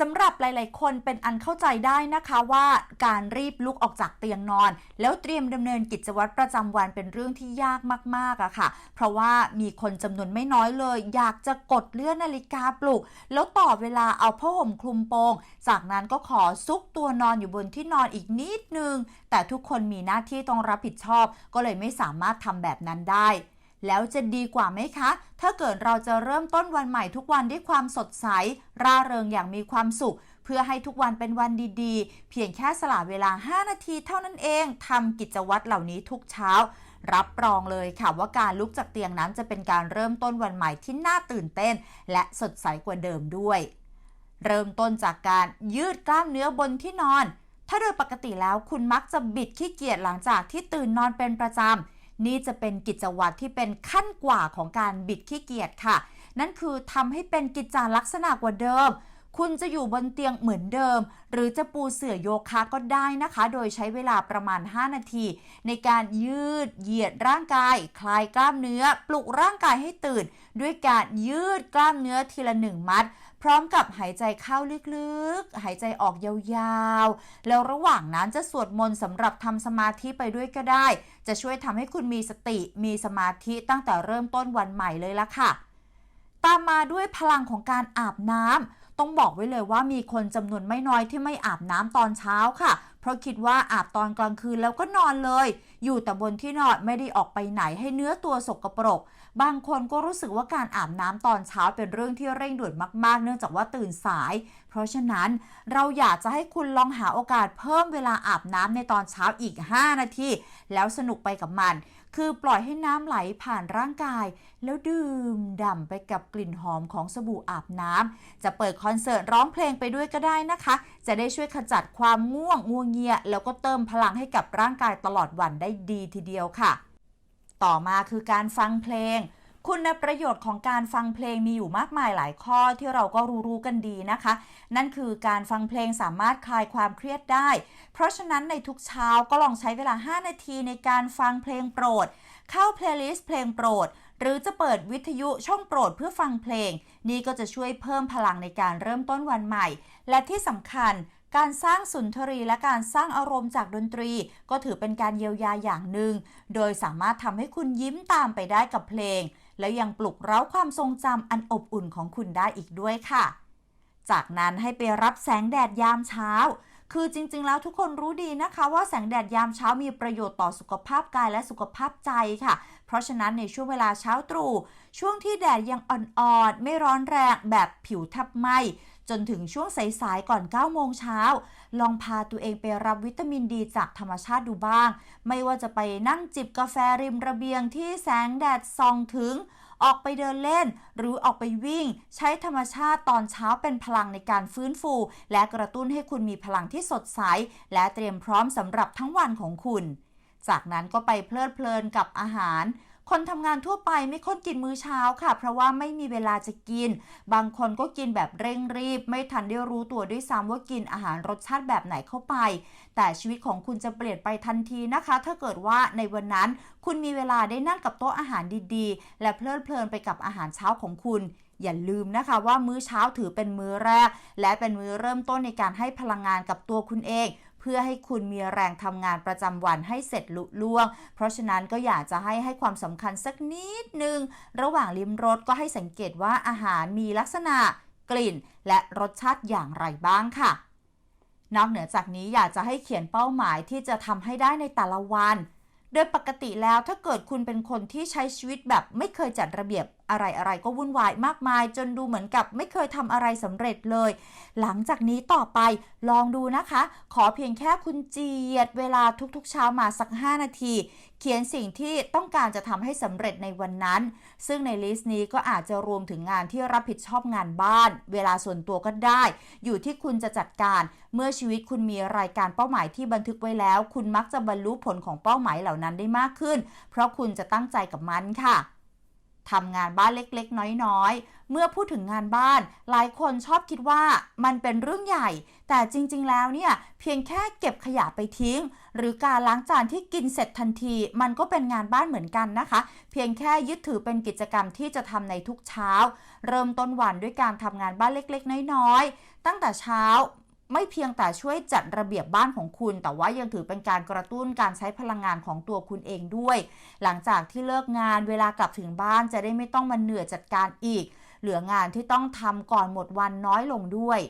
สำหรับหลาย ๆ คนเป็นอันเข้าใจได้นะคะว่าการรีบลุกออกจากเตียงนอน แล้วเตรียมดำเนินกิจวัตรประจำวันเป็นเรื่องที่ยากมากๆอะค่ะ เพราะว่ามีคนจำนวนไม่น้อยเลย อยากจะกดเลื่อนนาฬิกาปลุก แล้วต่อเวลาเอาผ้าห่มคลุมโปง จากนั้นก็ขอซุกตัวนอนอยู่บนที่นอนอีกนิดนึง แต่ทุกคนมีหน้าที่ต้องรับผิดชอบ ก็เลยไม่สามารถทำแบบนั้นได้ แล้วจะดีกว่าไหมคะ ถ้าเกิดเราจะเริ่มต้นวันใหม่ทุกวันด้วยความสดใส ร่าเริงอย่างมีความสุข เพื่อให้ทุกวันเป็นวันดีๆ เพียงแค่สละเวลา 5 นาทีเท่านั้นเองทำกิจวัตรเหล่านี้ทุกเช้า รับรองเลยค่ะว่าการลุกจากเตียงนั้นจะเป็นการเริ่มต้นวันใหม่ที่น่าตื่นเต้น และสดใสกว่าเดิมด้วย เริ่มต้นจากการยืดกล้ามเนื้อบนที่นอน ถ้าโดยปกติแล้วคุณมักจะบิดขี้เกียจหลังจากที่ตื่นนอนเป็นประจำ นี่จะเป็นกิจวัตรที่เป็นขั้นกว่าของการบิดขี้เกียจค่ะ นั่นคือทำให้เป็นกิจจาลักษณะกว่าเดิม คุณจะอยู่บนเตียงเหมือนเดิม หรือจะปูเสื่อโยคะก็ได้นะคะ โดยใช้เวลาประมาณ 5 นาที ในการยืดเหยียดร่างกาย คลายกล้ามเนื้อ ปลุกร่างกายให้ตื่น ด้วยการยืดกล้ามเนื้อทีละหนึ่งมัด พร้อมกับหายใจเข้าลึกๆ หายใจออกยาวๆ แล้วระหว่างนั้นจะสวดมนต์สำหรับทำสมาธิไปด้วยก็ได้ จะช่วยทำให้คุณมีสติมีสมาธิตั้งแต่เริ่มต้นวันใหม่เลยละค่ะ ตามมาด้วยพลังของการอาบน้ำ ต้องบอกไว้เลยว่ามีคนจำนวนไม่น้อยที่ไม่อาบน้ำตอนเช้าค่ะ เพราะคิดว่าอาบตอนกลางคืนแล้วก็นอนเลย อยู่แต่บนที่นอนไม่ได้ออกไปไหนให้เนื้อตัวสกปรก บางคนก็รู้สึกว่าการอาบน้ำตอนเช้าเป็นเรื่องที่เร่งด่วนมาก ๆ เนื่องจากว่าตื่นสาย เพราะฉะนั้นเราอยากจะให้คุณลองหาโอกาสเพิ่มเวลาอาบน้ำในตอนเช้าอีก 5 นาทีแล้วสนุกไปกับมัน คือปล่อยให้น้ำไหลผ่านร่างกาย แล้วดื่มด่ำไปกับกลิ่นหอมของสบู่อาบน้ำจะเปิดคอนเสิร์ตร้องเพลงไปด้วยก็ได้นะคะ จะได้ช่วยขจัดความง่วงง่วงเงีย แล้วก็เติมพลังให้กับร่างกายตลอดวันได้ดีทีเดียวค่ะ ต่อมาคือการฟังเพลง คุณประโยชน์ของการฟังเพลงมีอยู่มากมายหลายข้อที่เราก็รู้ๆกันดีนะคะ นั่นคือการฟังเพลงสามารถคลายความเครียดได้ เพราะฉะนั้นในทุกเช้าก็ลองใช้เวลา 5 นาทีในการฟังเพลงโปรด เข้าเพลย์ลิสต์เพลงโปรด หรือจะเปิดวิทยุช่องโปรดเพื่อฟังเพลง นี่ก็จะช่วยเพิ่มพลังในการเริ่มต้นวันใหม่ และที่สำคัญการสร้างสุนทรีและการสร้างอารมณ์จากดนตรี ก็ถือเป็นการเยียวยาอย่างหนึ่ง โดยสามารถทำให้คุณยิ้มตามไปได้กับเพลง แล้วยังปลุกเร้าความทรงจำอันอบอุ่นของคุณได้อีกด้วยค่ะ จากนั้นให้ไปรับแสงแดดยามเช้า คือจริงๆ แล้วทุกคนรู้ดีนะคะว่าแสงแดดยามเช้ามีประโยชน์ต่อสุขภาพกายและสุขภาพใจค่ะ เพราะฉะนั้นในช่วงเวลาเช้าตรู่ช่วงที่แดดยังอ่อนๆ ไม่ร้อนแรงแบบผิวทับไหม จนถึงช่วงสายๆก่อน 9 โมงเช้า ลองพาตัวเองไปรับวิตามินดีจากธรรมชาติดูบ้าง ไม่ว่าจะไปนั่งจิบกาแฟริมระเบียงที่แสงแดดส่องถึงออกไปเดินเล่น หรือออกไปวิ่ง ใช้ธรรมชาติตอนเช้าเป็นพลังในการฟื้นฟู และกระตุ้นให้คุณมีพลังที่สดใส และเตรียมพร้อมสำหรับทั้งวันของคุณ จากนั้นก็ไปเพลิดเพลินกับอาหาร คนทำงานทั่วไปไม่ค่อยกินมื้อเช้าค่ะ เพราะว่าไม่มีเวลาจะกิน บางคนก็กินแบบเร่งรีบ ไม่ทันได้รู้ตัวด้วยซ้ำว่ากินอาหารรสชาติแบบไหนเข้าไป แต่ชีวิตของคุณจะเปลี่ยนไปทันทีนะคะ ถ้าเกิดว่าในวันนั้นคุณมีเวลาได้นั่งกับโต๊ะอาหารดีๆ และเพลิดเพลินไปกับอาหารเช้าของคุณอย่าลืมนะคะว่ามื้อเช้าถือเป็นมื้อแรก และเป็นมื้อเริ่มต้นในการให้พลังงานกับตัวคุณเอง เพื่อให้คุณมีแรงทำงานประจำวันให้เสร็จลุล่วง เพราะฉะนั้นก็อยากจะให้ให้ความสำคัญสักนิดนึงระหว่างลิ้มรสก็ให้สังเกตว่าอาหารมีลักษณะ กลิ่น และรสชาติอย่างไรบ้างค่ะ นอกเหนือจากนี้อยากจะให้เขียนเป้าหมายที่จะทำให้ได้ในแต่ละวัน โดยปกติแล้วถ้าเกิดคุณเป็นคนที่ใช้ชีวิตแบบไม่เคยจัดระเบียบอะไรอะไรก็วุ่นวายมากมาย จนดูเหมือนกับไม่เคยทำอะไรสำเร็จเลย หลังจากนี้ต่อไปลองดูนะคะ ขอเพียงแค่คุณเจียดเวลาทุกๆเช้ามาสัก 5 นาที เขียนสิ่งที่ต้องการจะทำให้สำเร็จในวันนั้น ซึ่งในลิสต์นี้ก็อาจจะรวมถึงงานที่รับผิดชอบงานบ้าน เวลาส่วนตัวก็ได้ อยู่ที่คุณจะจัดการเมื่อชีวิตคุณมีรายการเป้าหมายที่บันทึกไว้แล้ว คุณมักจะบรรลุผลของเป้าหมายเหล่านั้นได้มากขึ้น เพราะคุณจะตั้งใจกับมันค่ะ ทำงานบ้านเล็กๆ น้อยๆ เมื่อพูดถึงงานบ้าน หลายคนชอบคิดว่ามันเป็นเรื่องใหญ่ แต่จริงๆ แล้วเนี่ย เพียงแค่เก็บขยะไปทิ้ง หรือการล้างจานที่กินเสร็จทันที มันก็เป็นงานบ้านเหมือนกันนะคะ เพียงแค่ยึดถือเป็นกิจกรรมที่จะทำในทุกเช้า เริ่มต้นวันด้วยการทำงานบ้านเล็กๆ น้อยๆ ตั้งแต่เช้า ไม่เพียงแต่ช่วยจัดระเบียบบ้านของคุณ แต่ว่ายังถือเป็นการกระตุ้นการใช้พลังงานของตัวคุณเองด้วย หลังจากที่เลิกงานเวลากลับถึงบ้านจะได้ไม่ต้องมาเหนื่อยจัดการอีก เหลืองานที่ต้องทำก่อนหมดวันน้อยลงด้วย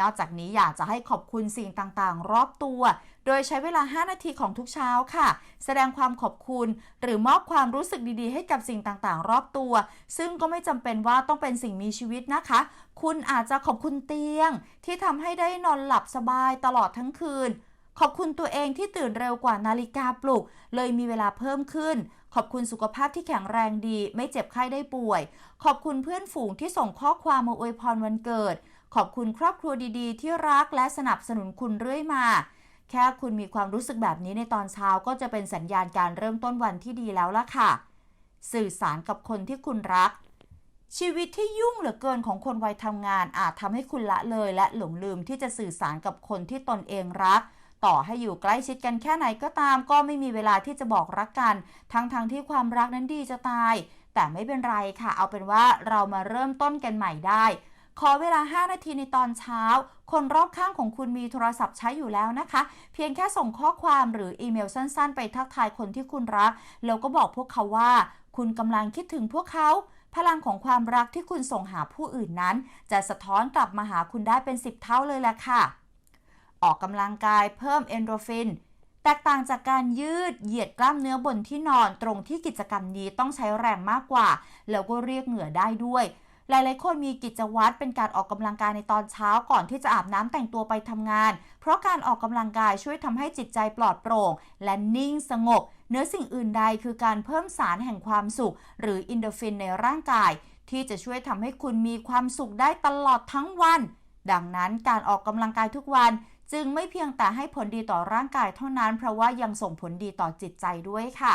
นอกจากนี้อยากจะให้ขอบคุณสิ่งต่างๆ รอบตัว โดยใช้เวลา 5 นาทีของทุกเช้าค่ะ แสดงความขอบคุณ หรือมอบความรู้สึกดีๆ ให้กับสิ่งต่างๆ รอบตัว ซึ่งก็ไม่จำเป็นว่าต้องเป็นสิ่งมีชีวิตนะคะ คุณอาจจะขอบคุณเตียง ที่ทำให้ได้นอนหลับสบายตลอดทั้งคืน ขอบคุณตัวเองที่ตื่นเร็วกว่านาฬิกาปลุก เลยมีเวลาเพิ่มขึ้นขอบคุณสุขภาพที่แข็งแรงดี ไม่เจ็บไข้ได้ป่วย ขอบคุณเพื่อนฝูงที่ส่งข้อความมาอวยพรวันเกิด ขอบคุณครอบครัวดีๆ ที่รักและสนับสนุนคุณเรื่อยมา แค่คุณมีความรู้สึกแบบนี้ในตอนเช้าก็จะเป็นสัญญาณการเริ่มต้นวันที่ดีแล้วล่ะค่ะ สื่อสารกับคนที่คุณรัก ชีวิตที่ยุ่งเหลือเกินของคนวัยทำงานอาจทำให้คุณละเลยและหลงลืมที่จะสื่อสารกับคนที่ตนเองรัก ต่อให้อยู่ใกล้ชิดกันแค่ไหนก็ตาม ก็ไม่มีเวลาที่จะบอกรักกัน ทั้งๆทที่ความรักนั้นดีจะตาย แต่ไม่เป็นไรค่ะ เอาเป็นว่าเรามาเริ่มต้นกันใหม่ได้ ขอเวลา 5 นาทีในตอนเช้า คนรอบข้างของคุณมีโทรศัพท์ใช้อยู่แล้วนะคะ เพียงแค่ส่งข้อความหรืออีเมลสั้นๆ ไปทักทายคนที่คุณรัก แล้วก็บอกพวกเขาว่า คุณกำลังคิดถึงพวกเขาพลังของความรักที่คุณส่งหาผู้อื่นนั้น จะสะท้อนกลับมาหาคุณได้เป็น 10 เท่าเลยแหละค่ะ ออกกำลังกายเพิ่มเอนโดรฟิน แตกต่างจากการยืดเหยียดกล้ามเนื้อบนที่นอนตรงที่กิจกรรมนี้ต้องใช้แรงมากกว่า แล้วก็เรียกเหงื่อได้ด้วย หลายๆ คนมีกิจวัตรเป็นการออกกำลังกายในตอนเช้าก่อนที่จะอาบน้ำแต่งตัวไปทำงาน เพราะการออกกำลังกายช่วยทำให้จิตใจปลอดโปร่ง และนิ่งสงบเนื้อสิ่งอื่นใดคือการเพิ่มสารแห่งความสุข หรืออินโดฟินในร่างกาย ที่จะช่วยทำให้คุณมีความสุขได้ตลอดทั้งวัน ดังนั้นการออกกำลังกายทุกวันจึงไม่เพียงแต่ให้ผลดีต่อร่างกายเท่านั้น เพราะว่ายังส่งผลดีต่อจิตใจด้วยค่ะ